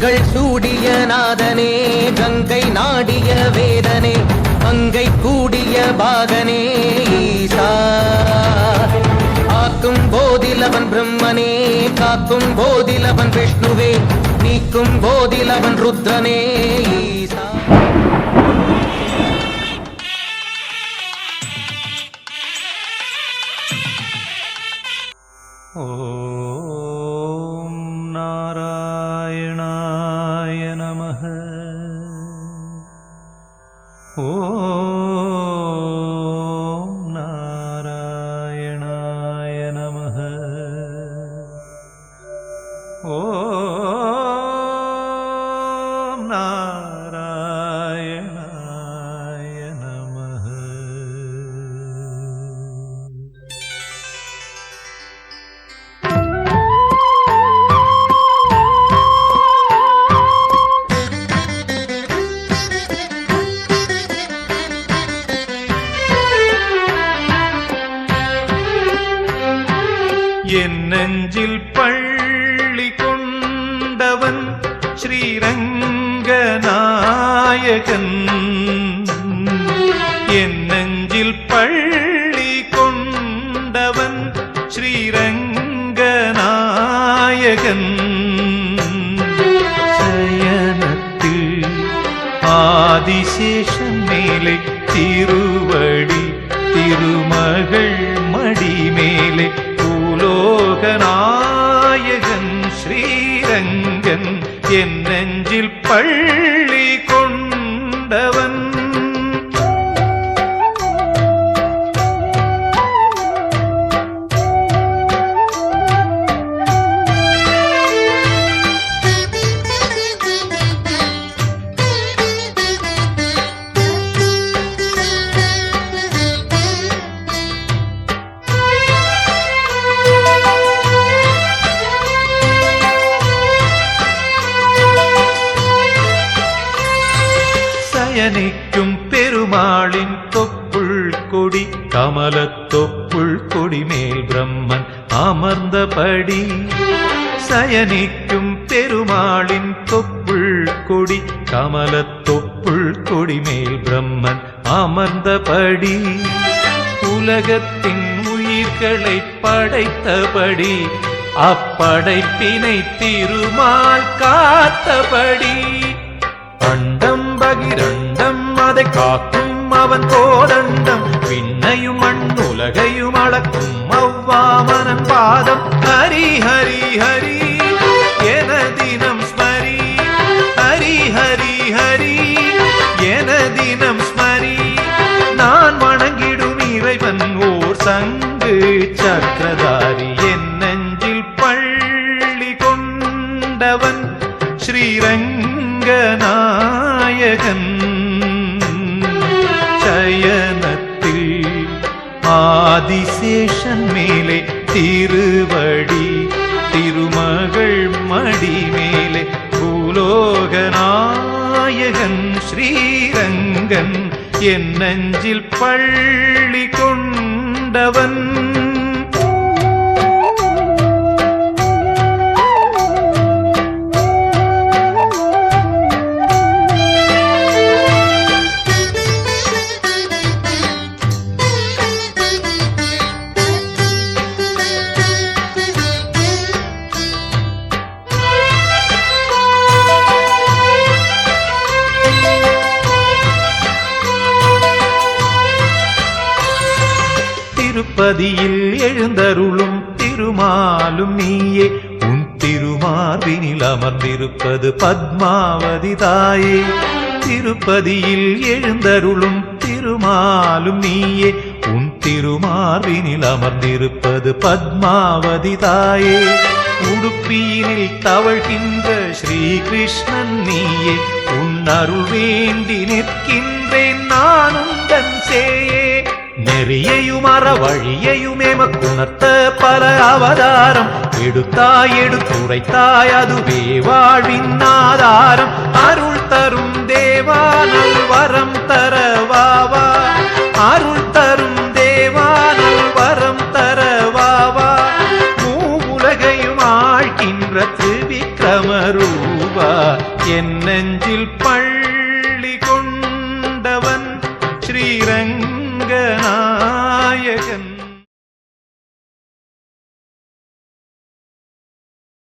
கண்கள் சூடிய நாதனே கங்கை நாடிய வேதனே அங்கை கூடிய பாகனே ஈசா. ஆக்கும் போதிலவன் பிரம்மனே காக்கும் போதிலவன் விஷ்ணுவே நீக்கும் போதிலவன் ருத்ரனே ஈசா. ஓ. நாராயணாய நம என் நெஞ்சில் பள்ள ஸ்ரீரங்கநாயகன் என் நெஞ்சில் பள்ளி கொண்டவன் ஸ்ரீரங்கநாயகன் சயனத்தில் ஆதிசேஷன் மேலே நெஞ்சில் பள்ளி கொண்டவன். பயணிக்கும் பெருமாளின் தொப்புள் கொடி கமல தொப்புள் கொடி மேல் பிரம்மன் அமர்ந்தபடி. சயனிக்கும் பெருமாளின் தொப்புள் கொடி கமல தொப்புள் கொடி மேல் பிரம்மன் அமர்ந்தபடி. உலகத்தின் உயிர்களை படைத்தபடி அப்படைப்பினை திருமால் காத்தபடி. காக்கும் அவன் கோதண்டம் விண்ணையும் மண்ணுலகையும் அளக்கும் அவ்வாமனன் பாதம். ஹரி ஹரி ஹரி என தினம் ஸ்மரி. ஹரி ஹரி ஹரி என தினம் ஸ்மரி. நான் வணங்கிடும் இறைவன் ஓர் சங்கு சக்கரதாரி. என் நெஞ்சில் பள்ளி கொண்டவன் ஸ்ரீரங்கநாயகன். ஆதிசேஷன் மேலே திருவடி திருமகள் மடி மேலே பூலோகநாயகன் ஸ்ரீரங்கன் என் நெஞ்சில் பள்ளி கொண்டவன். திருப்பதியில் எழுந்தருளும் திருமாலும் நீயே. உன் திருமார்பினில் அமர்ந்திருப்பது பத்மாவதி தாயே. திருப்பதியில் எழுந்தருளும் திருமாலும் நீயே. உன் திருமார்பினில் அமர்ந்திருப்பது பத்மாவதி தாயே. உடுப்பியினில் தவழ்கின்ற ஸ்ரீகிருஷ்ணன் நீயே. உன் அருள் வேண்டி நிற்கின்றேன் நானும் தன் சேயே. நெறியையும் அற வழியையும் எமக்குணர்த்த பல அவதாரம். எடுத்தாய் எடுத்துரைத்தாய் அதுவே வாழ்வின் ஆதாரம். அருள் தரும் தேவா நல்வரம் தரவா